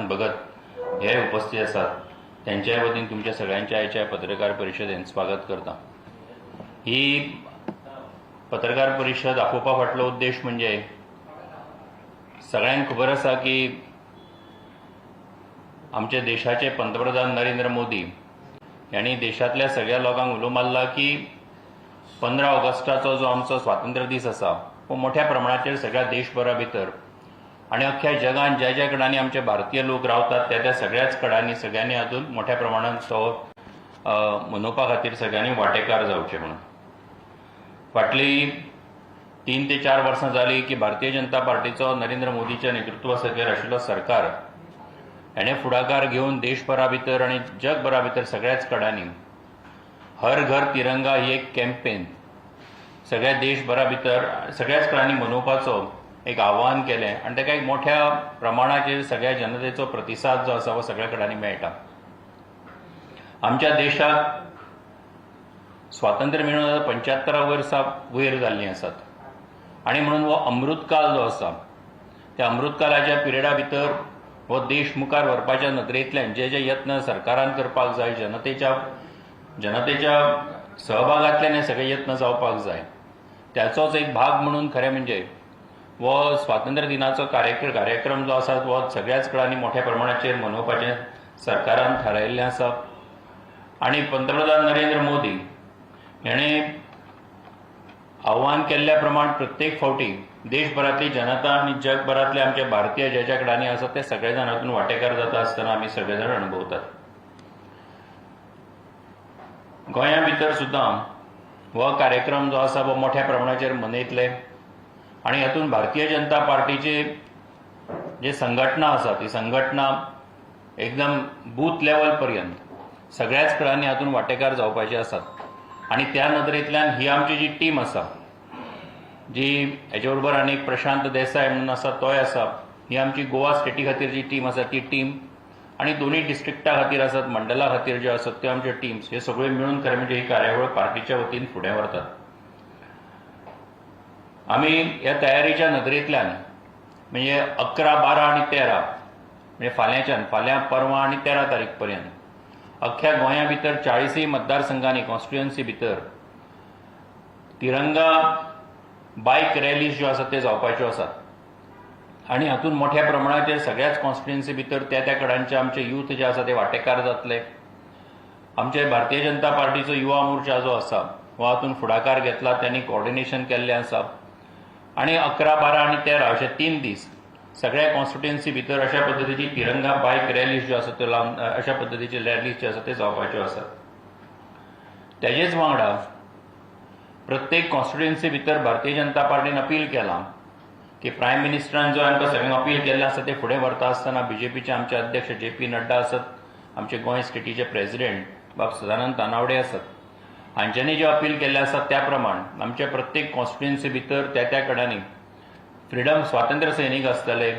लक्ष्मण भगत हे उपस्थित आसात त्यांच्या वतीन तुमच्या सगळ्यांच्या आयच्या पत्रकार परिशदेन स्वागत करता. ही पत्रकार परिशद आपोवपा फाटलो उद्देश म्हणजे सगळ्यांक खबर आसा की आमचे देशाचे पंतप्रधान नरेंद्र मोदी यांनी देशातल्या सगळ्या लोकांक उलो मारला की पंदरा ऑगस्टाचो जो आमचो स्वातंत्र्य दीस आसा हो मोठ्या प्रमाणाचेर सगळ्या देशभरा भितर आणि अख्ख्या जगान ज्या ज्या कडांनी आमचे भारतीय लोक रावतात त्या त्या सगळ्याच कडांनी सगळ्यांनी हातूंत मोठ्या प्रमाणात तो मनोवपा खातीर सगळ्यांनी वांटेकार जावचे म्हणून. फाटली तीन ते चार वर्सां जाली की भारतीय जनता पार्टीचो नरेंद्र मोदीच्या नेतृत्वा सकयल आशिल्लो सरकार हेणे फुडाकार घेवन देशभरा भितर आनी जगभरा भितर सगळ्याच कडांनी हर घर तिरंगा ही एक कॅम्पेन सगळ्या देशभरा भितर सगळ्याच कडांनी मनोवपाचो एक आवाहन केलें आनी ताका एक मोठ्या प्रमाणाचेर सगळ्या जनतेचो प्रतिसाद जो आसा हो सगळ्या कडांनी मेळटा आमच्या देशाक स्वातंत्र्य मेळून आतां पंच्यात्तरा वर्सां वयर जाल्लीं आसात. आनी म्हणून हो अमृतकाल जो आसा त्या अमृतकालाच्या पिरियडा भितर हो देश मुखार व्हरपाच्या नदरेंतल्यान जे जे यत्न सरकारान करपाक जाय जनतेच्या जनतेच्या सहभागांतल्यान हे सगळे यत्न जावपाक जाय त्याचोच एक भाग म्हणून खरें म्हणजे हो स्वातंत्र्य दिनाचो कार्यक्रम कार्यक्रम जो आसा तो सगळ्याच कळांनी मोठ्या प्रमाणाचेर मनोवपाचें सरकारान थारायिल्लें आसा. आनी पंतप्रधान नरेंद्र मोदी हेणें आव्हान केल्ल्या प्रमाण प्रत्येक फावटी देशभरातली जनता आनी जगभरातले आमचे भारतीय ज्या ज्या कडांनी आसात ते सगळे जाण हातून वांटेकार जाता आसतना आमी सगळे जाण अणभवतात गोंया भितर सुद्दां हो कार्यक्रम जो आसा हो मोठ्या प्रमाणाचेर मनयतले. आनी हातून भारतीय जनता पार्टीचे जे संघटना आसा ती संघटना एकदम बूथ लेवल पर्यंत सगळ्याच खेळांनी हातून वांटेकार जावपाचे आसात आनी त्या नदरेंतल्यान ही आमची जी टीम आसा जी हेच्या बरोबर आनी प्रशांत देसाय म्हणून आसा तोय आसा ही आमची गोवा स्टेटी खातीर जी टीम आसा ती टीम आनी दोनूय डिस्ट्रिक्टा खातीर आसात मंडला खातीर ज्यो आसात त्यो आमच्यो टिम्स हे सगळ्यो मिळून खरें म्हणजे ही कार्यावळ पार्टीच्या वतीन फुडें व्हरतात. आमी ह्या तयारीच्या नदरेंतल्यान म्हणजे अकरा बारा आनी तेरा. म्हणजे फाल्यांच्यान फाल्यां परवां आनी तेरा तारीख पर्यंत. अख्ख्या गोंया भितर चाळीसय मतदारसंघांनी कॉन्स्टिट्युएन्सी भितर तिरंगा बायक रॅलीज ज्यो आसात ते जावपाच्यो आसात आनी हातूंत मोठ्या प्रमाणाचेर सगळ्याच कॉन्स्टिट्युएन्सी भितर त्या त्या कडांचे आमचे यूथ जे आसा ते वांटेकार जातले. आमचे भारतीय जनता पार्टीचो युवा मोर्चा जो आसा हो हातूंत फुडाकार घेतला त्यांनी कॉर्डिनेशन केल्लें आसा. आनी अकरा बारा आनी तेरा अशे तीन दीस. सगळ्या कॉन्स्टिट्युएन्सी भितर अशा पद्दतीची तिरंगा बायक रॅलीज ज्यो आसा त्यो लावन अशा पद्दतीचे रॅलीज ज्यो आसा ते जावपाच्यो आसात तेजेच वांगडा प्रत्येक कॉन्स्टिट्युएन्सी भितर भारतीय जनता पार्टीन अपील केलां की प्रायम मिनिस्टरान जो आमकां सगळ्यांक अपील केल्लें आसा ते फुडें व्हरता आसतना बीजेपीचे आमचे अध्यक्ष जे पी नड्डा आसत आमचे गोंय स्टेटीचे प्रेसिडेंट बाब सदानंद तानावडे आसात हांच्यांनी जे अपील केल्लें आसा त्या प्रमाण आमच्या प्रत्येक कॉन्स्टिट्युएन्सी भितर त्या त्या कडांनी फ्रिडम स्वातंत्र्य सैनीक आसतले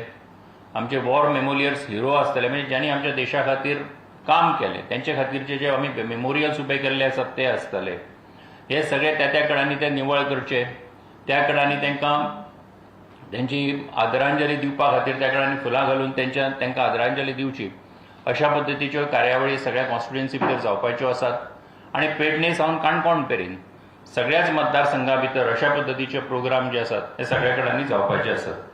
आमचे वॉर मेमोरियल्स हिरो आसतले म्हणजे ज्यांनी आमच्या देशा खातीर काम केलें तेंचे खातीरचे जे आमी मेमोरियल्स उबे केल्ले आसात ते आसतले. हे सगळे त्या त्या कडांनी ते निवळ करचे त्या कडांनी तांकां त्यांची आदरांजली दिवपा खातीर त्या कडांनी फुलां घालून तेंच्या तांकां आदरांजली दिवची. अशा पद्दतीच्यो कार्यावळी सगळ्या कॉन्स्टिट्युएन्सी भितर जावपाच्यो आसात. आनी पेडणे सावन काणकोण पेरेन सगळ्याच मतदारसंघा भितर अशा पद्दतीचे प्रोग्राम जे आसात ते सगळ्या कडांनी जावपाचे आसात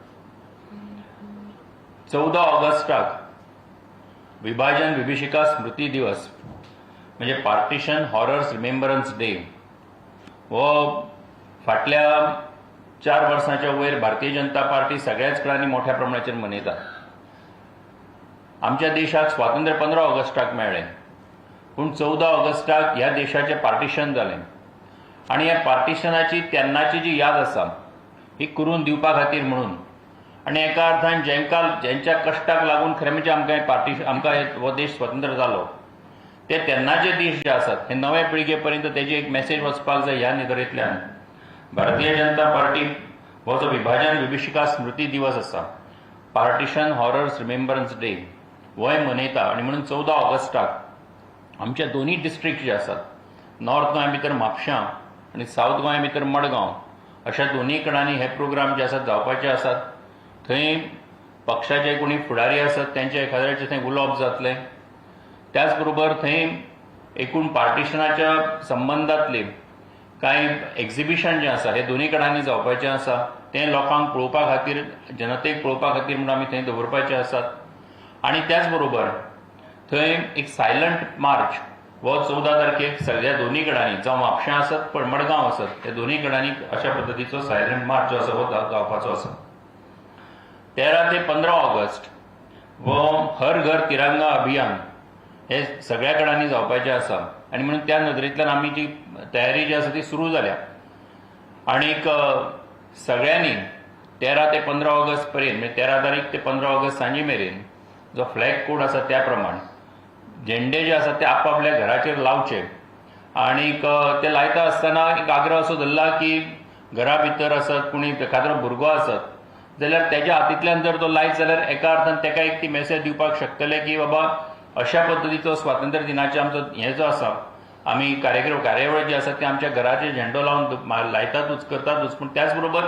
चौदा ऑगस्टाक विभाजन विभिशिका स्मृती दिवस. म्हणजे पार्टिशन हॉरर्स रिमेंबरन्स डे हो फाटल्या चार वर्सांच्या वयर भारतीय जनता पार्टी सगळ्याच कडांनी मोठ्या प्रमाणाचेर मनयता आमच्या देशाक स्वातंत्र्य पंदरा ऑगस्टाक मेळ्ळें. पूण चौदा ऑगस्टाक ह्या देशाचें पार्टिशन जालें आनी ह्या पार्टिशनाची तेन्नाची जी याद आसा ही करून दिवपा खातीर म्हणून. आनी एका अर्थान जेंकां जेंच्या कश्टाक लागून खरें म्हणजे आमकां हें पार्टिशन आमकां हो देश स्वतंत्र जालो ते तेन्नाचे दीस जे आसात हे नवे पिळगे पर्यंत तेजी एक मेसेज वचपाक जाय ह्या नदरेंतल्यान. भारतीय जनता पार्टी हो जो विभाजन विभिशिका स्मृती दिवस आसा पार्टिशन हॉरर्स रिमेंबरन्स डे होय मनयता आनी म्हणून चौदा ऑगस्टाक आमच्या दोन्ही डिस्ट्रिक्ट जे आसात नॉर्थ गोंया भितर म्हापशां आनी सावथ गोंया भितर मडगांव अशा दोनूय कडांनी हे प्रोग्राम जे आसात जावपाचे आसात थंय पक्षाचे कोणी फुडारी आसात त्यांच्या एखाद्याचे थंय उलोवप जातलें. त्याच बरोबर थंय एकूण पार्टिशनाच्या संबंदांतली कांय एक्झिबिशन जें आसा हे दोनूय कडांनी जावपाचें आसा तें लोकांक पळोवपा खातीर जनतेक पळोवपा खातीर म्हणून आमी थंय दवरपाचे आसात आनी त्याच बरोबर थंय एक सायलंट मार्च हो चवदा तारखेक सगळ्या दोनी कडांनी जावं म्हापशां आसत पण मडगांव आसत हे दोनूय कडांनी अशा पद्दतीचो सायलंट मार्च जो आसा हो जावपाचो आसा तेरा ते पंदरा ऑगस्ट व हर घर तिरंगा अभियान हे सगळ्या कडांनी जावपाचें आसा. आनी म्हणून त्या नदरेंतल्यान आमी जी तयारी जी आसा ती सुरू जाल्या. आनीक सगळ्यांनी तेरा ते पंदरा ऑगस्ट पर्यंत म्हणजे तेरा तारीख ते पंदरा ऑगस्ट सांजे मेरेन जो फ्लॅग कोड आसा त्या प्रमाण झेंडे जे आसात ते आपापल्या घराचेर लावचे. आनीक ते लायता आसतना एक आग्रह असो धरला की घरा भितर आसत कोणी एखादो भुरगो आसत जाल्यार तेज्या हातींतल्यान जर तो लायत जाल्यार एका अर्थान तेका एक ती मेसेज दिवपाक शकतले की बाबा अशा पद्दतीचो स्वातंत्र्य दिनाचे आमचो हे जो आसा आमी कार्यक्रम कार्यावळ जी आसा ती आमच्या घराचेर झेंडो लावन लायतातूच करतातूच पूण त्याच बरोबर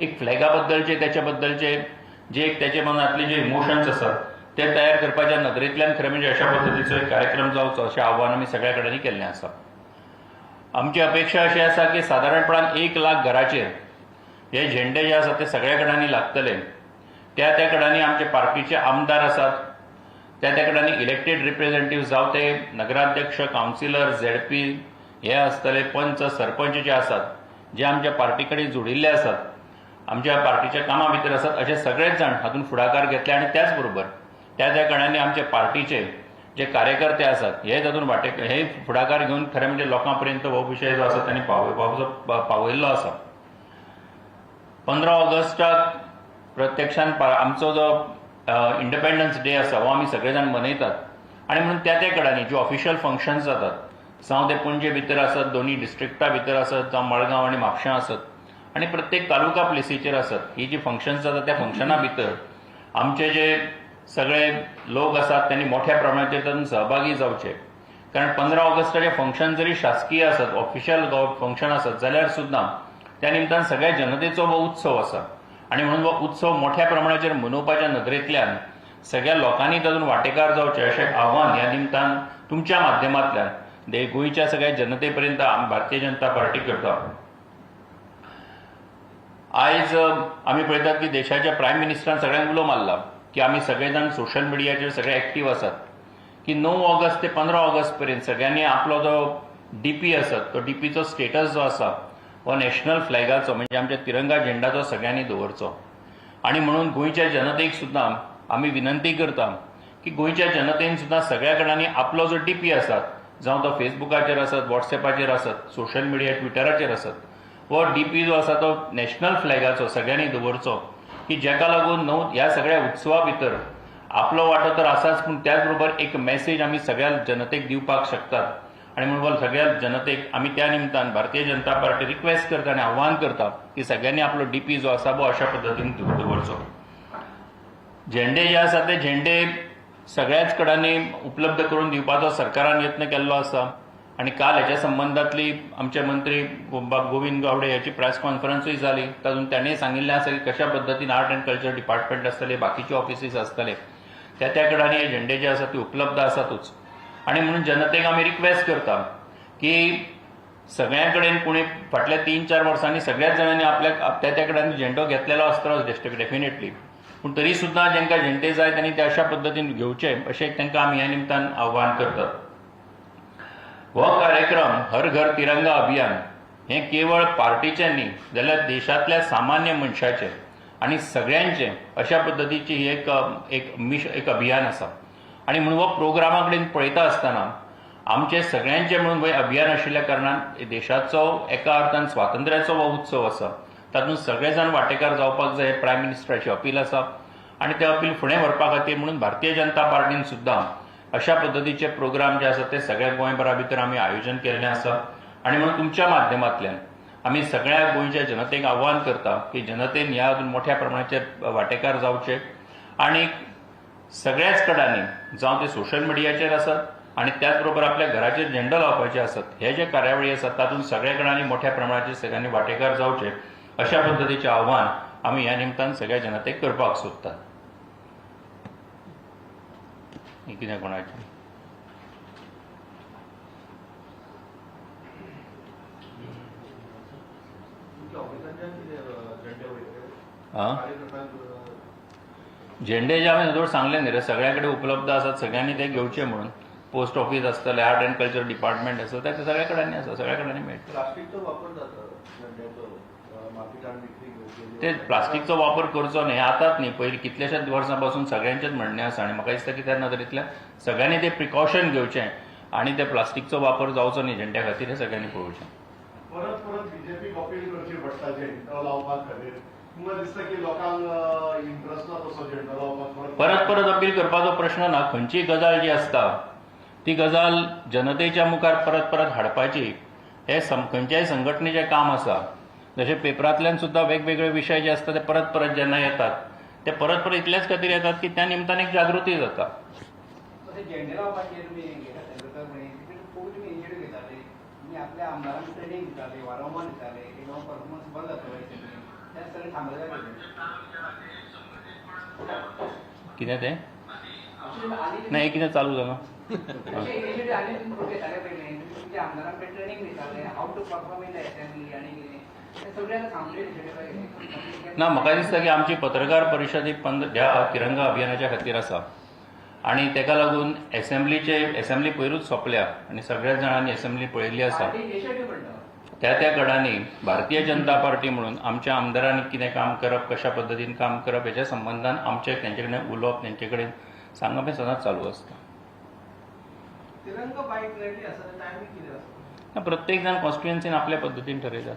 एक फ्लॅगा बद्दलचे त्याच्या बद्दलचे जे एक त्याच्या मनातले जे इमोशन्स आसात ते तयार करपाच्या नदरेंतल्यान खरें म्हणजे अशा पद्दतीचो एक कार्यक्रम जावचो अशें आव्हान आमी सगळ्या कडेनी केल्लें आसा. आमची अपेक्षा अशी आसा की सादारणपणान एक लाख घराचेर हे झेंडे जे आसा ते सगळ्या कडांनी लागतले. त्या त्या कडांनी आमचे पार्टीचे आमदार आसात. त्या त्या कडांनी इलेक्टेड रिप्रेझेंटेटिव्ह जावं ते नगराध्यक्ष कावन्सिलर झेडपी हे आसतले पंच सरपंच जे आसात जे आमच्या पार्टी कडेन जोडिल्ले आसात. आमच्या पार्टीच्या कामा भितर आसात असे सगळेच जाण हातूंत फुडाकार घेतले आणि त्याच बरोबर त्या त्या कडांनी आमचे पार्टीचे जे कार्यकर्ते आसात हे तातूंत वाटे हे फुडाकार घेवन खरें म्हणजे लोकां पर्यंत हो विशय जो आसा तांणी पावय पावयल्लो आसा पंदरा ऑगस्टाक प्रत्यक्षान आमचो जो इंडिपेंडन्स डे आसा हो आमी सगळे जाण मनयतात. आनी म्हणून त्या त्या कडांनी ज्यो ऑफिशियल फंक्शन्स जातात जावं ते पणजे भितर आसत दोनी डिस्ट्रिक्टा भितर आसत जावं मडगांव आनी म्हापशां आसत आनी प्रत्येक तालुका प्लेसीचेर आसत ही जी फंक्शन्स जातात त्या फंक्शना भितर आमचे जे सगळे लोक आसात त्यांनी मोठ्या प्रमाणात तातूंत सहभागी जावचे कारण पंदरा ऑगस्टाचे फंक्शन जरी शासकीय आसत ऑफिशियल फंक्शन आसत जाल्यार सुद्दां त्या निमतान सगळ्या जनतेचो हो उत्सव आसा आणि म्हणून हो उत्सव मोठ्या प्रमाणाचेर मनोवपाच्या नदरेंतल्यान सगळ्या लोकांनी तातूंत वांटेकार जावचे अशें आव्हान ह्या निमतान तुमच्या माध्यमांतल्यान दे गोंयच्या सगळ्या जनते पर्यंत भारतीय जनता पार्टी करता. आयज आमी पळयतात की देशाच्या प्रायम मिनिस्टरान सगळ्यांक उलो मारला. की आमी सगळे जाण सोशल मिडियाचेर सगळे एक्टीव आसात की णव ऑगस्ट ते पंदरा ऑगस्ट पर्यंत सगळ्यांनी आपलो जो डीपी आसत तो डीपीचो स्टेटस जो आसा हो नॅशनल फ्लॅगाचो म्हणजे आमच्या तिरंगा झेंडाचो सगळ्यांनी दवरचो. आणि म्हणून गोंयच्या जनतेक सुद्दां आमी विनंती करता की गोंयच्या जनतेन सुद्दां सगळ्या कडांनी आपलो जो डीपी आसात जावं तो फेसबुकाचेर आसत वॉट्सएपाचेर आसत सोशल मिडिया ट्विटराचेर आसत हो डीपी जो आसा तो नॅशनल फ्लॅगाचो सगळ्यांनी दवरचो. की जेका लागून न्हू ह्या सगळ्या उत्सवा भितर आपलो वांटो तर आसाच पूण त्याच बरोबर एक मेसेज आमी सगळ्या जनतेक दिवपाक शकतात. आणि म्हणून सगळ्या जनतेक आमी त्या निमतान भारतीय जनता पार्टी रिक्वेस्ट करता आनी आव्हान करता की सगळ्यांनी आपलो डीपी जो आसा तो अशा पद्दतीन दवरचो झेंडे जे आसा ते झेंडे सगळ्याच कडांनी उपलब्ध करून दिवपाचो सरकारान यत्न केल्लो आसा. आणि काल हेच्या संबंधातली आमचे मंत्री गो- गोविंद गावडे याची प्रेस कॉन्फरन्सूय जाली तातूंत त्याने सांगिल्लें आसा की कशा पद्दतीन आर्ट अँड कल्चर डिपार्टमेंट आसतले बाकीचे ऑफिसीस आसतले त्या त्या कडांनी हे झेंडे जे आसा ते उपलब्ध आसातूच आणि म्हणून जनतेक आमी रिक्वेस्ट करता की सगळ्यां कडेन कोणी फाटल्या तीन चार वर्सांनी सगळ्याच जाणांनी आपल्या त्या त्या कडेन झेंडो घेतलेलो आसतलोच डेफिनेटली पूण तरी सुद्दां जेंका झेंडे जाय त्यांनी ते अशा पद्दतीन घेवचे अशें तांकां आमी ह्या निमतान आव्हान करतात हो कार्यक्रम हर घर तिरंगा अभियान हे केवळ पार्टीचें न्ही जाल्यार देशांतल्या सामान्य मनशाचें आनी सगळ्यांचे अशा पद्दतीची ही एक एक मिश एक अभियान आसा आनी म्हणून हो प्रोग्रामा कडेन पळयता आसतना आमचे सगळ्यांचे म्हणून हे अभियान आशिल्ल्या कारणान देशाचो एका अर्थान स्वातंत्र्याचो हो उत्सव आसा तातूंत सगळे जाण वांटेकार जावपाक जाय प्रायम मिनिस्टराची अपील आसा आनी ते अपील फुडें व्हरपा खातीर म्हणून भारतीय जनता पार्टीन सुद्दां अशा पद्दतीचे प्रोग्राम जे आसात ते सगळ्या गोंयभरा भितर आमी आयोजन केल्लें आसा आनी म्हणून तुमच्या माध्यमांतल्यान आमी सगळ्या गोंयच्या जनतेक आव्हान करता की जनतेन ह्या हातून मोठ्या प्रमाणाचेर वांटेकार जावचे. आनी सगळ्याच कडांनी जावं ते सोशल मिडियाचेर आसात आनी त्याच बरोबर आपल्या घराचेर झेंडो लावपाचे आसात हे जे कार्यावळी आसात तातूंत सगळ्या कडांनी मोठ्या प्रमाणाचेर सगळ्यांनी वांटेकार जावचे. अशा पद्दतीचें आव्हान आमी ह्या निमतान सगळ्या जनतेक करपाक सोदतात. हे कितें कोणाचें आं झेंडे जे हांवें जवळ सांगले न्ही रे. सगळ्या कडेन उपलब्ध आसात सगळ्यांनी ते घेवचे म्हणून. पोस्ट ऑफिस आसतलें आर्ट एंड कल्चर डिपार्टमेंट आसा ते सगळ्या कडेन आसा सगळ्या कडेन मेळटा ते प्लास्टिकचो वापर करचो न्ही आतांच न्ही पयलीं कितलेशेच वर्सां पासून सगळ्यांचेच म्हणणें आसा आनी म्हाका दिसता की त्या नदरेंतल्यान सगळ्यांनी ते प्रिकॉशन घेवचें आनी ते प्लास्टिकचो वापर जावचो न्ही झेंड्या खातीर हें सगळ्यांनी पळोवचें. परत परत बीजेपी कॉपी करची पडटा झेंडो खातीर. तुमकां दिसता की लोकांक इंट्रस्ट ना तसो झेंडो लावपाक परत परत अपील करपाचो प्रश्न ना खंयचीय गजाल जी आसता ती गजाल जनतेच्या मुखार परत परत हाडपाची हे खंयच्याय संघटनेचें काम आसा जशें पेपरांतल्यान सुद्दां वेगवेगळे विशय जे आसता ते परत परत जेन्ना येतात ते परत परत इतलेच खातीर येतात की त्या निमतान एक जागृती जाता तसे झेंडे लावपाचेर तुमी घेता सेंट्रल म्हणे तिकडे खूब तुमी इनिशिएटीव घेताले. तुमी आपल्या आमदारांक ट्रेनिंग दिताले वारंवार दिताले की बाबा परफॉर्मन्स बरो जातलो तें सगळें थांबलें कितें तें? अशें आनी ना हें कितें चालू जालां ना म्हाका दिसता की आमची पत्रकार परिशद ही पंद ह्या तिरंगा अभियानाच्या खातीर आसा. आनी तेका लागून एसेंब्लीचे एसेंब्ली पयरूच सोंपल्या आनी सगळ्याच जाणांनी एसेंब्ली पळयल्ली आसा. त्या त्या गटांनी भारतीय जनता पार्टी म्हणून आमच्या आमदारांनी कितें काम करप कशा पद्दतीन काम करप हेच्या संबंधान आमचे तेंचे कडेन उलोवप तेंचे कडेन सांगप हें सदांच चालू आसता प्रत्येक जण कॉन्स्टिट्युएन्सीन आपल्या पद्दतीन ठरयतात.